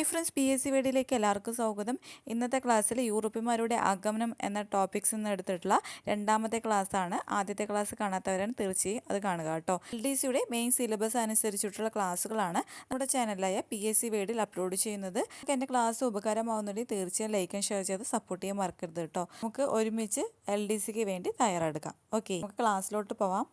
Hi friends P S C വേഡിയിലേക്ക് എല്ലാവർക്കും സ്വാഗതം. ഇന്നത്തെ ക്ലാസ്സിൽ യൂറോപ്യന്മാരുടെ ആഗമനം എന്ന ടോപ്പിക്സ് നിന്ന് എടുത്തിട്ടുള്ള രണ്ടാമത്തെ ക്ലാസ്സാണ് ആദ്യത്തെ ക്ലാസ് കാണാത്തവരാണ് തീർച്ചയായും അത് കാണുക കേട്ടോ. എൽ ഡി സിയുടെ മെയിൻ സിലബസ് അനുസരിച്ചിട്ടുള്ള ക്ലാസ്സുകളാണ് നമ്മുടെ ചാനലായ പി എസ് സി വേഡിൽ അപ്ലോഡ് ചെയ്യുന്നത്. എന്റെ ക്ലാസ് ഉപകാരമാവുന്നുണ്ടെങ്കിൽ തീർച്ചയായും ലൈക്ക് ലൈക്കും ഷെയർ ചെയ്ത് സപ്പോർട്ട് ചെയ്യാൻ മറക്കരുത് കേട്ടോ. നമുക്ക് ഒരുമിച്ച് എൽ ഡി സിക്ക് വേണ്ടി തയ്യാറെടുക്കാം. ഓക്കെ നമുക്ക് ക്ലാസ്സിലോട്ട് പോവാം.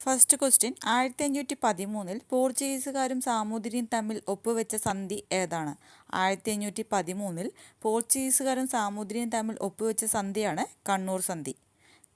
ഫസ്റ്റ് ക്വസ്റ്റ്യൻ ആയിരത്തി അഞ്ഞൂറ്റി പതിമൂന്നിൽ പോർച്ചുഗീസുകാരും സാമൂതിരിയും തമ്മിൽ ഒപ്പുവെച്ച സന്ധി ഏതാണ്? ആയിരത്തി അഞ്ഞൂറ്റി പതിമൂന്നിൽ പോർച്ചുഗീസുകാരും സാമൂതിരിയും തമ്മിൽ ഒപ്പുവെച്ച സന്ധിയാണ് കണ്ണൂർ സന്ധി.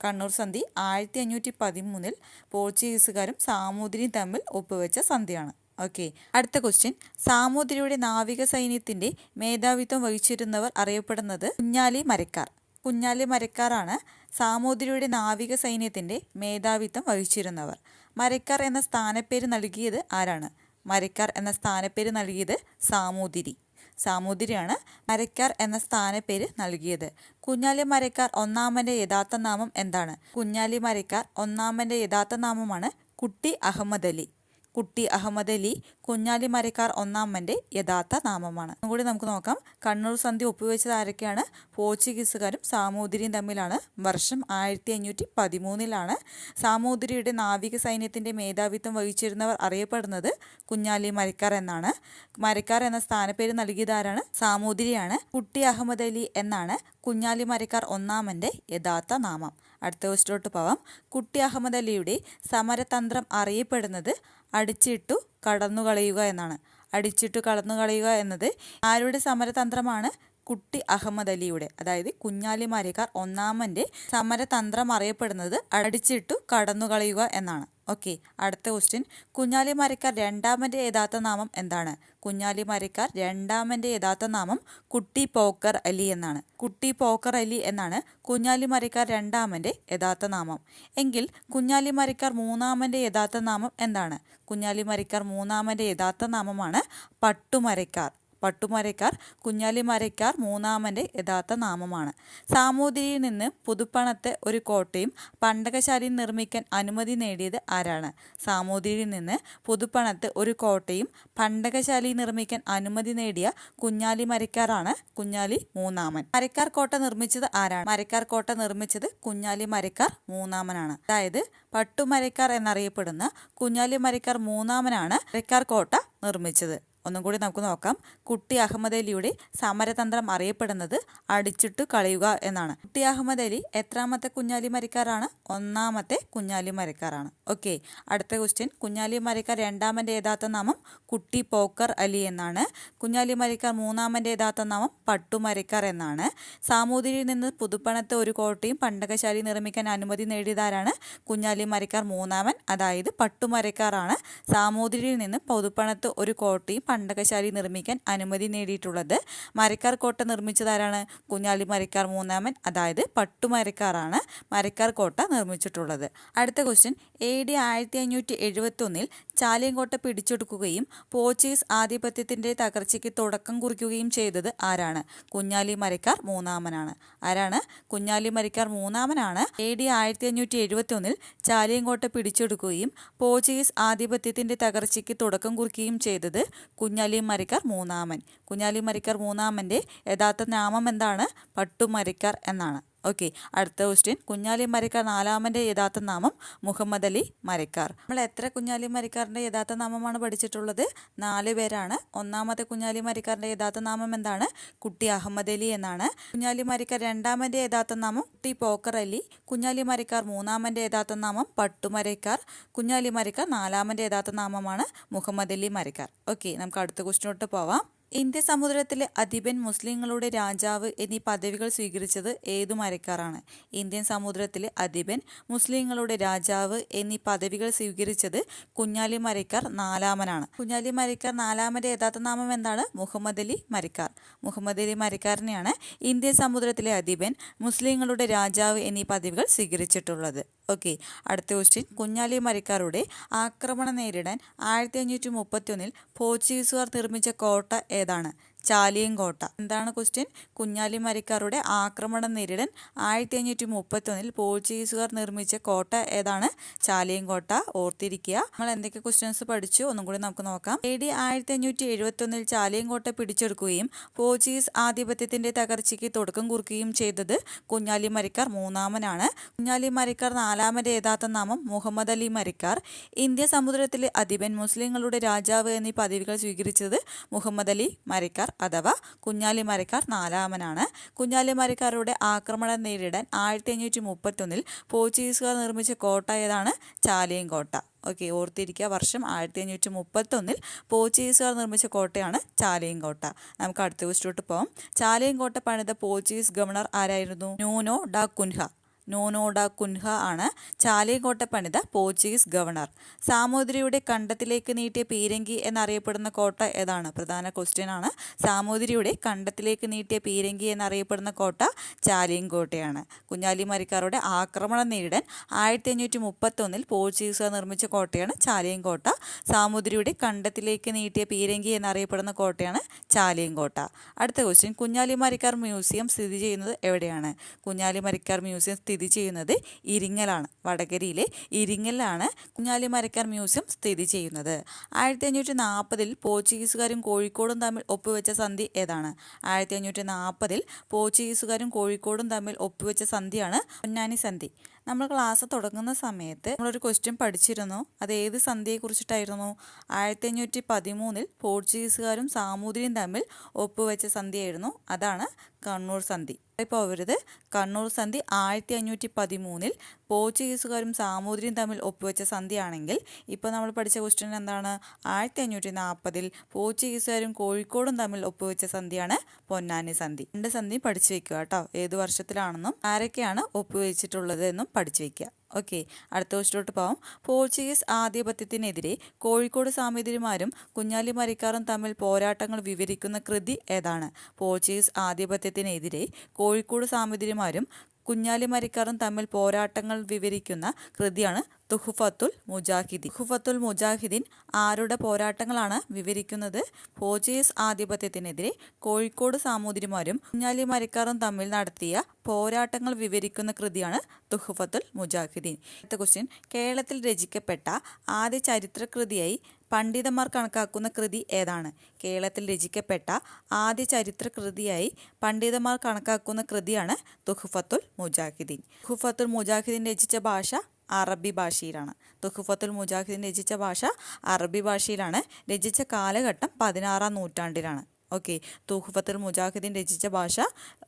കണ്ണൂർ സന്ധി ആയിരത്തി അഞ്ഞൂറ്റി പതിമൂന്നിൽ പോർച്ചുഗീസുകാരും സാമൂതിരിയും തമ്മിൽ ഒപ്പുവെച്ച സന്ധിയാണ്. ഓക്കെ അടുത്ത ക്വസ്റ്റ്യൻ സാമൂതിരിയുടെ നാവിക സൈന്യത്തിന്റെ മേധാവിത്വം വഹിച്ചിരുന്നവർ അറിയപ്പെടുന്നത് കുഞ്ഞാലി മരക്കാർ. കുഞ്ഞാലി മരക്കാറാണ് സാമൂതിരിയുടെ നാവിക സൈന്യത്തിന്റെ മേധാവിത്വം വഹിച്ചിരുന്നവർ. മരക്കാർ എന്ന സ്ഥാനപ്പേര് നൽകിയത് ആരാണ്? മരക്കാർ എന്ന സ്ഥാനപ്പേര് നൽകിയത് സാമൂതിരി. സാമൂതിരിയാണ് മരക്കാർ എന്ന സ്ഥാനപ്പേര് നൽകിയത്. കുഞ്ഞാലി മരക്കാർ ഒന്നാമന്റെ യഥാർത്ഥ നാമം എന്താണ്? കുഞ്ഞാലി മരക്കാർ ഒന്നാമന്റെ യഥാർത്ഥ നാമമാണ് കുട്ടി അഹമ്മദ് അലി കുട്ടി അഹമ്മദ് അലി കുഞ്ഞാലി മരക്കാർ ഒന്നാമന്റെ യഥാർത്ഥ നാമമാണ്. കൂടി നമുക്ക് നോക്കാം. കണ്ണൂർ സന്ധി ഒപ്പുവെച്ചത് ആരൊക്കെയാണ്? പോർച്ചുഗീസുകാരും സാമൂതിരിയും തമ്മിലാണ്. വർഷം ആയിരത്തി അഞ്ഞൂറ്റി പതിമൂന്നിലാണ് സാമൂതിരിയുടെ നാവിക സൈന്യത്തിന്റെ മേധാവിത്വം വഹിച്ചിരുന്നവർ അറിയപ്പെടുന്നത് കുഞ്ഞാലി മരക്കാർ എന്നാണ്. മരക്കാർ എന്ന സ്ഥാനപ്പേര് നൽകിയതാരാണ്? സാമൂതിരിയാണ്. കുട്ടി അഹമ്മദ് അലി എന്നാണ് കുഞ്ഞാലി മരക്കാർ ഒന്നാമന്റെ യഥാർത്ഥ നാമം. അടുത്ത ക്വസ്റ്റിലോട്ട് പോവാം. കുട്ടി അഹമ്മദ് അലിയുടെ സമരതന്ത്രം അറിയപ്പെടുന്നത് അടിച്ചിട്ടു കടന്നു കടന്നുകളയുക എന്നാണ്. അടിച്ചിട്ടു കടന്നു കടന്നുകളയുക എന്നത് ആരുടെ സമരതന്ത്രമാണ്? കുട്ടി അഹമ്മദ് അലിയുടെ അതായത് കുഞ്ഞാലി ഒന്നാമന്റെ സമരതന്ത്രം അറിയപ്പെടുന്നത് അടിച്ചിട്ടു കടന്നുകളയുക എന്നാണ്. ഓക്കെ അടുത്ത ക്വസ്റ്റ്യൻ. കുഞ്ഞാലി മരക്കാർ രണ്ടാമന്റെ യഥാർത്ഥ നാമം എന്താണ്? കുഞ്ഞാലി മരക്കാർ രണ്ടാമന്റെ യഥാർത്ഥ നാമം കുട്ടി പോക്കർ അലി എന്നാണ്. കുട്ടി പോക്കർ അലി എന്നാണ് കുഞ്ഞാലി മരക്കാർ രണ്ടാമന്റെ യഥാർത്ഥ നാമം. എങ്കിൽ കുഞ്ഞാലി മരക്കാർ മൂന്നാമന്റെ യഥാർത്ഥ നാമം എന്താണ്? കുഞ്ഞാലി മരക്കാർ മൂന്നാമന്റെ യഥാർത്ഥ നാമമാണ് പട്ടുമരക്കാർ. പട്ടുമരക്കാർ കുഞ്ഞാലിമരക്കാർ മൂന്നാമന്റെ യഥാർത്ഥ നാമമാണ്. സാമൂതിരിയിൽ നിന്ന് പുതുപ്പണത്തെ ഒരു കോട്ടയും പണ്ടകശാലയും നിർമ്മിക്കാൻ അനുമതി നേടിയത് ആരാണ്? സാമൂതിരിയിൽ നിന്ന് പുതുപ്പണത്ത് ഒരു കോട്ടയും പണ്ടകശാലയും നിർമ്മിക്കാൻ അനുമതി നേടിയ കുഞ്ഞാലി മരക്കാറാണ് കുഞ്ഞാലി മൂന്നാമൻ. മരക്കാർ കോട്ട നിർമ്മിച്ചത് ആരാണ്? മരക്കാർ കോട്ട നിർമ്മിച്ചത് കുഞ്ഞാലി മരക്കാർ മൂന്നാമനാണ്. അതായത് പട്ടുമരക്കാർ എന്നറിയപ്പെടുന്ന കുഞ്ഞാലി മരക്കാർ മൂന്നാമനാണ് മരക്കാർ കോട്ട നിർമ്മിച്ചത്. ഒന്നും കൂടി നമുക്ക് നോക്കാം. കുട്ടി അഹമ്മദ് അലിയുടെ സമരതന്ത്രം അറിയപ്പെടുന്നത് അടിച്ചിട്ട് കളയുക എന്നാണ്. കുട്ടി അഹമ്മദ് അലി എത്രാമത്തെ കുഞ്ഞാലി മരക്കാരാണ് ഒന്നാമത്തെ കുഞ്ഞാലി മരക്കാരാണ് ഓക്കെ. അടുത്ത ക്വസ്റ്റ്യൻ കുഞ്ഞാലി മരക്കാർ രണ്ടാമന്റെ യഥാർത്ഥ നാമം കുട്ടി പോക്കർ അലി എന്നാണ്. കുഞ്ഞാലി മരക്കാർ മൂന്നാമന്റെ യഥാർത്ഥ നാമം പട്ടുമരക്കാർ എന്നാണ്. സാമൂതിരിയിൽ നിന്ന് പുതുപ്പണത്തെ ഒരു കോട്ടയും പണ്ടകശാലി നിർമ്മിക്കാൻ അനുമതി നേടിയതാരാണ്? കുഞ്ഞാലി മരക്കാർ മൂന്നാമൻ അതായത് പട്ടുമരക്കാറാണ് സാമൂതിരിയിൽ നിന്ന് പുതുപ്പണത്ത് ഒരു കോട്ടയും പണ്ടകശാലി നിർമ്മിക്കാൻ അനുമതി നേടിയിട്ടുള്ളത് മരക്കാർ കോട്ട നിർമ്മിച്ചതാരാണ്? കുഞ്ഞാലി മരക്കാർ മൂന്നാമൻ അതായത് പട്ടുമരക്കാറാണ് മരക്കാർ കോട്ട നിർമ്മിച്ചിട്ടുള്ളത്. അടുത്ത ക്വസ്റ്റ്യൻ എ ഡി ആയിരത്തി അഞ്ഞൂറ്റി എഴുപത്തി ഒന്നിൽ ചാലിയൻകോട്ട പിടിച്ചെടുക്കുകയും പോർച്ചുഗീസ് ആധിപത്യത്തിന്റെ തകർച്ചയ്ക്ക് തുടക്കം കുറിക്കുകയും ചെയ്തത് ആരാണ്? കുഞ്ഞാലി മരക്കാർ മൂന്നാമനാണ്. ആരാണ്? കുഞ്ഞാലി മരക്കാർ മൂന്നാമനാണ്. എ ഡി ആയിരത്തി അഞ്ഞൂറ്റി എഴുപത്തി ഒന്നിൽ ചാലിയങ്കോട്ട പിടിച്ചെടുക്കുകയും പോർച്ചുഗീസ് ആധിപത്യത്തിന്റെ തകർച്ചയ്ക്ക് തുടക്കം കുറിക്കുകയും ചെയ്തത് കുഞ്ഞാലി മരിക്കർ മൂന്നാമൻ. കുഞ്ഞാലി മരിക്കർ മൂന്നാമന്റെ യഥാർത്ഥ നാമം എന്താണ്? പട്ടുമരിക്കർ എന്നാണ്. ഓക്കെ അടുത്ത ക്വസ്റ്റ്യൻ കുഞ്ഞാലി മരക്കാർ നാലാമന്റെ യഥാർത്ഥ നാമം മുഹമ്മദ് അലി മരക്കാർ. നമ്മൾ എത്ര കുഞ്ഞാലി മരക്കാറിന്റെ യഥാർത്ഥ നാമമാണ് പഠിച്ചിട്ടുള്ളത്? നാല് പേരാണ്. ഒന്നാമത്തെ കുഞ്ഞാലി മരക്കാറിന്റെ യഥാർത്ഥ നാമം എന്താണ്? കുട്ടി അഹമ്മദ് അലി എന്നാണ്. കുഞ്ഞാലി മരക്കാർ രണ്ടാമന്റെ യഥാർത്ഥ നാമം കുട്ടി പോക്കർ അലി. കുഞ്ഞാലി മരക്കാർ മൂന്നാമന്റെ യഥാർത്ഥ നാമം പട്ടുമരക്കാർ. കുഞ്ഞാലി മരക്കാർ നാലാമന്റെ യഥാർത്ഥ നാമമാണ് മുഹമ്മദ് അലി മരക്കാർ. ഓക്കെ നമുക്ക് അടുത്ത ക്വസ്റ്റിനോട്ട് പോവാം. ഇന്ത്യ സമുദ്രത്തിലെ അധിപൻ മുസ്ലിങ്ങളുടെ രാജാവ് എന്നീ പദവികൾ സ്വീകരിച്ചത് ഏതു മരക്കാറാണ് ഇന്ത്യൻ സമുദ്രത്തിലെ അധിപൻ മുസ്ലിങ്ങളുടെ രാജാവ് എന്നീ പദവികൾ സ്വീകരിച്ചത് കുഞ്ഞാലി മരക്കാർ നാലാമനാണ്. കുഞ്ഞാലി മരക്കാർ നാലാമന്റെ യഥാർത്ഥ നാമം എന്താണ്? മുഹമ്മദ് അലി മരക്കാർ. മുഹമ്മദ് അലി മരക്കാരനെയാണ് ഇന്ത്യൻ സമുദ്രത്തിലെ അധിപൻ മുസ്ലിങ്ങളുടെ രാജാവ് എന്നീ പദവികൾ സ്വീകരിച്ചിട്ടുള്ളത്. ഓക്കെ അടുത്ത ക്വസ്റ്റ്യൻ കുഞ്ഞാലി മരക്കാരുടെ ആക്രമണം നേരിടാൻ ആയിരത്തി അഞ്ഞൂറ്റി മുപ്പത്തി ഒന്നിൽ പോർച്ചുഗീസുകാർ നിർമ്മിച്ച കോട്ട ഏതാണ്? ചാലിയങ്കോട്ട. എന്താണ് ക്വസ്റ്റ്യൻ കുഞ്ഞാലിമരക്കാരുടെ ആക്രമണം നേരിടാൻ ആയിരത്തി അഞ്ഞൂറ്റി മുപ്പത്തൊന്നിൽ പോർച്ചുഗീസുകാർ നിർമ്മിച്ച കോട്ട ഏതാണ്? ചാലിയങ്കോട്ട. ഓർത്തിരിക്കുക. നമ്മൾ എന്തൊക്കെ ക്വസ്റ്റ്യൻസ് പഠിച്ചു? ഒന്നും കൂടി നമുക്ക് നോക്കാം. എ ഡി ആയിരത്തി അഞ്ഞൂറ്റി എഴുപത്തൊന്നിൽ ചാലിയങ്കോട്ട പിടിച്ചെടുക്കുകയും പോർച്ചുഗീസ് ആധിപത്യത്തിന്റെ തകർച്ചയ്ക്ക് തുടക്കം കുറിക്കുകയും ചെയ്തത് കുഞ്ഞാലി മരിക്കാർ മൂന്നാമനാണ്. കുഞ്ഞാലി മരിക്കാർ നാലാമന്റെ യഥാർത്ഥ നാമം മുഹമ്മദ് അലി മരിക്കാർ. ഇന്ത്യ സമുദ്രത്തിലെ അധിപൻ മുസ്ലിങ്ങളുടെ രാജാവ് എന്നീ പദവികൾ സ്വീകരിച്ചത് മുഹമ്മദ് അലി മരിക്കാർ. അഥവാ കുഞ്ഞാലി മരക്കാർ നാലാമനാണ്. കുഞ്ഞാലി മരക്കാരുടെ ആക്രമണം നേരിടാൻ ആയിരത്തി അഞ്ഞൂറ്റി മുപ്പത്തൊന്നിൽ പോർച്ചുഗീസുകാർ നിർമ്മിച്ച കോട്ട ഏതാണ്? ചാലിയം കോട്ട. ഓക്കെ ഓർത്തിരിക്കുക. വർഷം ആയിരത്തി അഞ്ഞൂറ്റി മുപ്പത്തൊന്നിൽ പോർച്ചുഗീസുകാർ നിർമ്മിച്ച കോട്ടയാണ് ചാലിയം കോട്ട. നമുക്ക് അടുത്ത ക്വസ്റ്റോട്ട് പോകാം ചാലിയം കോട്ട പണിത പോർച്ചുഗീസ് ഗവർണർ ആരായിരുന്നു? Nuno da Cunha. Nuno da Cunha ആണ് ചാലിയങ്കോട്ട പണിത പോർച്ചുഗീസ് ഗവർണർ. സാമൂതിരിയുടെ കണ്ടത്തിലേക്ക് നീട്ടിയ പീരങ്കി എന്നറിയപ്പെടുന്ന കോട്ട ഏതാണ്? പ്രധാന ക്വസ്റ്റ്യൻ ആണ്. സാമൂതിരിയുടെ കണ്ടത്തിലേക്ക് നീട്ടിയ പീരങ്കി എന്നറിയപ്പെടുന്ന കോട്ട ചാലിയങ്കോട്ടയാണ് കുഞ്ഞാലി മരിക്കാരുടെ ആക്രമണം നേരിടാൻ ആയിരത്തി അഞ്ഞൂറ്റി മുപ്പത്തൊന്നിൽ പോർച്ചുഗീസുകാർ നിർമ്മിച്ച കോട്ടയാണ് ചാലിയങ്കോട്ട സാമൂതിരിയുടെ കണ്ടത്തിലേക്ക് നീട്ടിയ പീരങ്കി എന്നറിയപ്പെടുന്ന കോട്ടയാണ് ചാലിയങ്കോട്ട അടുത്ത ക്വസ്റ്റ്യൻ കുഞ്ഞാലി മരിക്കാർ മ്യൂസിയം സ്ഥിതി ചെയ്യുന്നത് എവിടെയാണ്? കുഞ്ഞാലി മരിക്കാർ മ്യൂസിയം സ്ഥിതി ചെയ്യുന്നത് ഇരിങ്ങലാണ്. വടകരയിലെ ഇരിങ്ങലാണ് കുഞ്ഞാലി മരക്കാർ മ്യൂസിയം സ്ഥിതി ചെയ്യുന്നത്. ആയിരത്തി അഞ്ഞൂറ്റി നാൽപ്പതിൽ പോർച്ചുഗീസുകാരും കോഴിക്കോടും തമ്മിൽ ഒപ്പുവെച്ച സന്ധി ഏതാണ്? ആയിരത്തി അഞ്ഞൂറ്റി നാൽപ്പതിൽ പോർച്ചുഗീസുകാരും കോഴിക്കോടും തമ്മിൽ ഒപ്പുവെച്ച സന്ധിയാണ് പൊന്നാനി സന്ധി. നമ്മൾ ക്ലാസ് തുടങ്ങുന്ന സമയത്ത് നമ്മളൊരു ക്വസ്റ്റ്യൻ പഠിച്ചിരുന്നു. അത് ഏത് സന്ധിയെക്കുറിച്ചിട്ടായിരുന്നു? ആയിരത്തി അഞ്ഞൂറ്റി പതിമൂന്നിൽ പോർച്ചുഗീസുകാരും സാമൂതിരിയും തമ്മിൽ ഒപ്പുവെച്ച സന്ധിയായിരുന്നു. അതാണ് കണ്ണൂർ സന്ധി. ഇപ്പോൾ അവരത് കണ്ണൂർ സന്ധി ആയിരത്തി അഞ്ഞൂറ്റി പതിമൂന്നിൽ പോർച്ചുഗീസുകാരും സാമൂതിരിയും തമ്മിൽ ഒപ്പുവെച്ച സന്ധിയാണെങ്കിൽ ഇപ്പോൾ നമ്മൾ പഠിച്ച ക്വസ്റ്റ്യൻ എന്താണ്? ആയിരത്തി അഞ്ഞൂറ്റി നാൽപ്പതിൽ പോർച്ചുഗീസുകാരും കോഴിക്കോടും തമ്മിൽ ഒപ്പുവെച്ച സന്ധിയാണ് പൊന്നാനി സന്ധി. രണ്ട് സന്ധി പഠിച്ചു വെക്കുക കേട്ടോ. ഏത് വർഷത്തിലാണെന്നും ആരൊക്കെയാണ് ഒപ്പുവെച്ചിട്ടുള്ളത് എന്നും പഠിച്ചു വെക്കുക. ഓക്കെ അടുത്ത ക്വസ്റ്റിലോട്ട് പോകാം പോർച്ചുഗീസ് ആധിപത്യത്തിനെതിരെ കോഴിക്കോട് സാമൂതിരിമാരും കുഞ്ഞാലി മരിക്കാറും തമ്മിൽ പോരാട്ടങ്ങൾ വിവരിക്കുന്ന കൃതി ഏതാണ്? പോർച്ചുഗീസ് ആധിപത്യത്തിനെതിരെ കോഴിക്കോട് സാമൂതിരിമാരും കുഞ്ഞാലി മരിക്കാറും തമ്മിൽ പോരാട്ടങ്ങൾ വിവരിക്കുന്ന കൃതിയാണ് തുഹുഫത്തുൽ മുജാഹിദീൻ. തുഹുഫത്തുൽ മുജാഹിദീൻ ആരുടെ പോരാട്ടങ്ങളാണ് വിവരിക്കുന്നത്? പോർച്ചുഗീസ് ആധിപത്യത്തിനെതിരെ കോഴിക്കോട് സാമൂതിരിമാരും കുഞ്ഞാലി മരക്കാറും തമ്മിൽ നടത്തിയ പോരാട്ടങ്ങൾ വിവരിക്കുന്ന കൃതിയാണ് തുഹുഫത്തുൽ മുജാഹിദീൻ. അടുത്ത ക്വസ്റ്റ്യൻ കേരളത്തിൽ രചിക്കപ്പെട്ട ആദ്യ ചരിത്ര കൃതിയായി പണ്ഡിതന്മാർ കണക്കാക്കുന്ന കൃതി ഏതാണ്? കേരളത്തിൽ രചിക്കപ്പെട്ട ആദ്യ ചരിത്ര കൃതിയായി പണ്ഡിതന്മാർ കണക്കാക്കുന്ന കൃതിയാണ് തുഹുഫത്തുൽ മുജാഹിദീൻ. തുഹുഫത്തുൽ മുജാഹിദീൻ രചിച്ച ഭാഷ അറബി ഭാഷയിലാണ്. തുഹുഫത്തുൽ മുജാഹിദീൻ രചിച്ച ഭാഷ അറബി ഭാഷയിലാണ്. രചിച്ച കാലഘട്ടം പതിനാറാം നൂറ്റാണ്ടിലാണ്. ഓക്കെ. തൂഹുഫത്തുൽ മുജാഹിദീൻ രചിച്ച ഭാഷ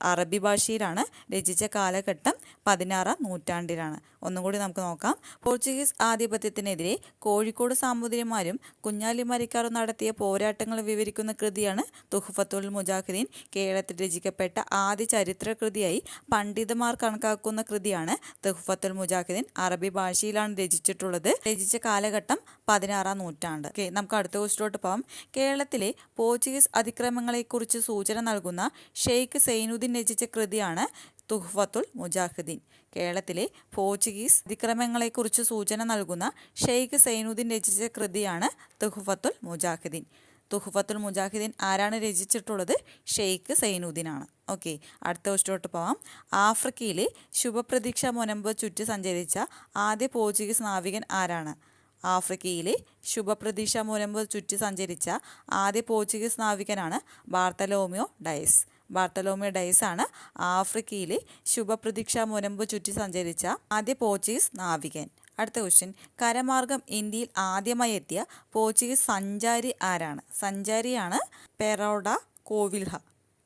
അറബി ഭാഷയിലാണ്. രചിച്ച കാലഘട്ടം പതിനാറാം നൂറ്റാണ്ടിലാണ്. ഒന്നും കൂടി നമുക്ക് നോക്കാം. പോർച്ചുഗീസ് ആധിപത്യത്തിനെതിരെ കോഴിക്കോട് സാമൂതിരിമാരും കുഞ്ഞാലി മരിക്കാറും നടത്തിയ പോരാട്ടങ്ങൾ വിവരിക്കുന്ന കൃതിയാണ് തുഹഫത്തുൽ മുജാഹിദീൻ. കേരളത്തിൽ രചിക്കപ്പെട്ട ആദ്യ ചരിത്ര കൃതിയായി പണ്ഡിതമാർ കണക്കാക്കുന്ന കൃതിയാണ് തുഹഫത്തുൽ മുജാഹിദീൻ. അറബി ഭാഷയിലാണ് രചിച്ചിട്ടുള്ളത്. രചിച്ച കാലഘട്ടം പതിനാറാം നൂറ്റാണ്ട്. നമുക്ക് അടുത്ത ക്വസ്റ്റിലോട്ട് പോകാം കേരളത്തിലെ പോർച്ചുഗീസ് അതിക്രമങ്ങളെക്കുറിച്ച് സൂചന നൽകുന്ന ഷെയ്ഖ് സൈനുദ്ദീൻ രചിച്ച കൃതിയാണ് തുഹ്ഫത്തുൽ മുജാഹിദീൻ. കേരളത്തിലെ പോർച്ചുഗീസ് അതിക്രമങ്ങളെക്കുറിച്ച് സൂചന നൽകുന്ന ഷെയ്ഖ് സൈനുദ്ദീൻ രചിച്ച കൃതിയാണ് തുഹ്ഫത്തുൽ മുജാഹിദീൻ. തുഹ്ഫത്തുൽ മുജാഹിദ്ദീൻ ആരാണ് രചിച്ചിട്ടുള്ളത്? ഷെയ്ഖ് സൈനുദ്ദീനാണ്. ഓക്കെ അടുത്ത ക്വസ്റ്റോട്ട് പോവാം. ആഫ്രിക്കയിലെ ശുഭപ്രതീക്ഷ മുനമ്പ് ചുറ്റി സഞ്ചരിച്ച ആദ്യ പോർച്ചുഗീസ് നാവികൻ ആരാണ്? ആഫ്രിക്കയിലെ ശുഭപ്രതീക്ഷ മുനമ്പ് ചുറ്റി സഞ്ചരിച്ച ആദ്യ പോർച്ചുഗീസ് നാവികനാണ് ബാർത്തലോമിയോ ഡയസ്. ബാർത്തലോമിയോ ഡൈസ് ആണ് ആഫ്രിക്കയിലെ ശുഭപ്രതീക്ഷ മുനമ്പ് ചുറ്റി സഞ്ചരിച്ച ആദ്യ പോർച്ചുഗീസ് നാവികൻ. അടുത്ത ക്വസ്റ്റ്യൻ കരമാർഗം ഇന്ത്യയിൽ ആദ്യമായി എത്തിയ പോർച്ചുഗീസ് സഞ്ചാരി ആരാണ്? സഞ്ചാരിയാണ് പെറോഡ കോവിൽഹ.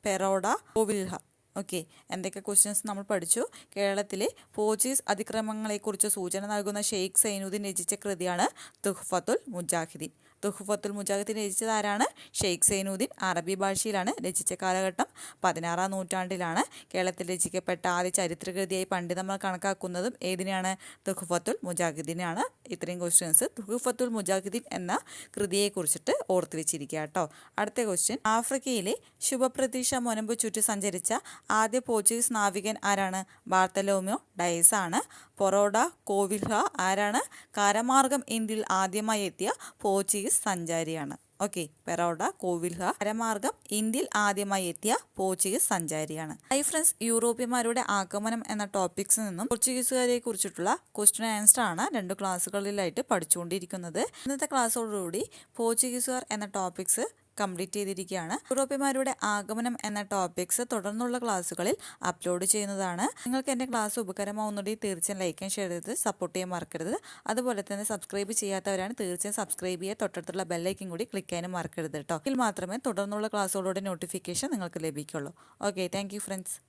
പെറോഡ കോവിൽഹ. ഓക്കെ എന്തൊക്കെ ക്വസ്റ്റ്യൻസ് നമ്മൾ പഠിച്ചു? കേരളത്തിലെ പോർച്ചുഗീസ് അതിക്രമങ്ങളെക്കുറിച്ച് സൂചന നൽകുന്ന ഷെയ്ഖ് സൈനുദ്ദീൻ രചിച്ച കൃതിയാണ് തുഹ്ഫത്തുൽ മുജാഹിദീൻ. തുഹ്ഫത്തുൽ മുജാഹിദീൻ രചിച്ചത് ആരാണ്? ഷെയ്ഖ് സൈനുദ്ദീൻ അറബി ഭാഷയിലാണ് രചിച്ച കാലഘട്ടം. പതിനാറാം നൂറ്റാണ്ടിലാണ് കേരളത്തിൽ രചിക്കപ്പെട്ട ആദ്യ ചരിത്രകൃതിയായി പണ്ഡിതന്മാർ കണക്കാക്കുന്നതും ഏതിനെയാണ്? തുഹ്ഫത്തുൽ മുജാഹിദീനാണ് ഇത്രയും ക്വസ്റ്റ്യൻസ് തുഹഫത്തുൽ മുജാഹിദ്ദീൻ എന്ന കൃതിയെക്കുറിച്ചിട്ട് ഓർത്ത് വെച്ചിരിക്കുക കേട്ടോ. അടുത്ത ക്വസ്റ്റ്യൻ ആഫ്രിക്കയിലെ ശുഭപ്രതീക്ഷ മുനമ്പ് ചുറ്റി സഞ്ചരിച്ച ആദ്യ പോർച്ചുഗീസ് നാവികൻ ആരാണ്? ബാർത്തലോമിയോ ഡയസ് ആണ്. പൊറോഡ കോവിൽഹ ആരാണ്? കരമാർഗം ഇന്ത്യയിൽ ആദ്യമായി എത്തിയ പോർച്ചുഗീസ് സഞ്ചാരിയാണ്. ഓക്കെ പെറോഡ കോവിൽഹ കരമാർഗം ഇന്ത്യയിൽ ആദ്യമായി എത്തിയ പോർച്ചുഗീസ് സഞ്ചാരിയാണ്. ഹൈ ഫ്രണ്ട്സ് യൂറോപ്യന്മാരുടെ ആഗമനം എന്ന ടോപ്പിക്സിൽ നിന്നും പോർച്ചുഗീസുകാരെ കുറിച്ചിട്ടുള്ള ക്വസ്റ്റ്യൻ ആൻസർ ആണ് രണ്ട് ക്ലാസ്സുകളിലായിട്ട് പഠിച്ചുകൊണ്ടിരിക്കുന്നത്. ഇന്നത്തെ ക്ലാസ്സോടുകൂടി പോർച്ചുഗീസുകാർ എന്ന ടോപ്പിക്സ് കംപ്ലീറ്റ് ചെയ്തിരിക്കുകയാണ്. യൂറോപ്യന്മാരുടെ ആഗമനം എന്ന ടോപ്പിക്സ് തുടർന്നുള്ള ക്ലാസ്സുകളിൽ അപ്ലോഡ് ചെയ്യുന്നതാണ്. നിങ്ങൾക്ക് എന്റെ ക്ലാസ് ഉപകരമാവുന്നുണ്ടെങ്കിൽ തീർച്ചയായും ലൈക്ക് ആൻഡ് ഷെയർ ചെയ്ത് സപ്പോർട്ട് ചെയ്യാൻ മറക്കരുത്. അതുപോലെ തന്നെ സബ്സ്ക്രൈബ് ചെയ്യാത്തവരാണ് തീർച്ചയായും സബ്സ്ക്രൈബ് ചെയ്യുക. തൊട്ടടുത്തുള്ള ബെല്ലൈക്കും കൂടി ക്ലിക്ക് ചെയ്യാനും മറക്കരുത് കേട്ടോ. മാത്രമേ തുടർന്നുള്ള ക്ലാസ്സുകളുടെ നോട്ടിഫിക്കേഷൻ നിങ്ങൾക്ക് ലഭിക്കുള്ളൂ. Okay thank friends